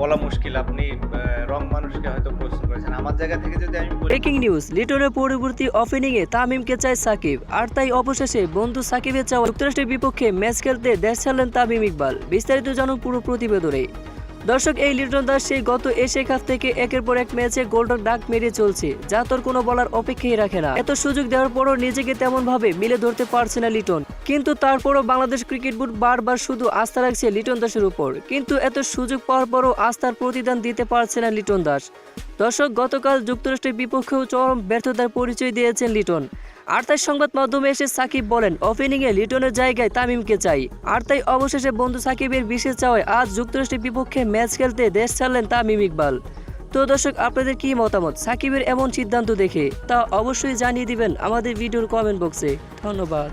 বলা মুশকিল, আপনি রং মানুষকে হয়তো প্রশ্ন করেছেন। আমার জায়গা থেকে যদি আমি ব্রেকিং নিউজ, লিটনের পরবর্তী তামিমকে চায় সাকিব, আর তাই অবশেষে বন্ধু সাকিবের চাওয়া যুক্তরাষ্ট্রের বিপক্ষে ম্যাচ খেলতে দেশ ছাড়লেন তামিম ইকবাল। বিস্তারিত জানুন পুরো প্রতিবেদনে। দর্শক, এই লিটন দাস সেই গত এশিয়া কাপ থেকে একের পর এক ম্যাচে গোল্ডন ডাক মেরে চলছে, যা তোর কোনো বলার অপেক্ষাই রাখে না। এত সুযোগ দেওয়ার পরও নিজেকে তেমন ভাবে মিলে ধরতে পারছে না লিটন। কিন্তু তারপরও বাংলাদেশ ক্রিকেট বোর্ড বারবার শুধু আস্থা রাখছে লিটন দাসের উপর। কিন্তু এত সুযোগ পাওয়ার পরও আস্থার প্রতিদান দিতে পারছে না লিটন দাস। দর্শক, গতকাল যুক্তরাষ্ট্রের বিপক্ষেও চরম ব্যর্থতার পরিচয় দিয়েছেন লিটন। আর তাই সংবাদ মাধ্যমে এসে সাকিব বলেন ওপেনিংয়ে লিটনের জায়গায় তামিমকে চাই। আর তাই অবশেষে বন্ধু সাকিবের বিশেষ চাওয়ায় আজ যুক্তরাষ্ট্রের বিপক্ষে ম্যাচ খেলতে দেশ ছাড়লেন তামিম ইকবাল। তো দর্শক, আপনাদের কি মতামত? সাকিবের এমন সিদ্ধান্ত দেখে তা অবশ্যই জানিয়ে দিবেন আমাদের ভিডিওর কমেন্ট বক্সে। ধন্যবাদ।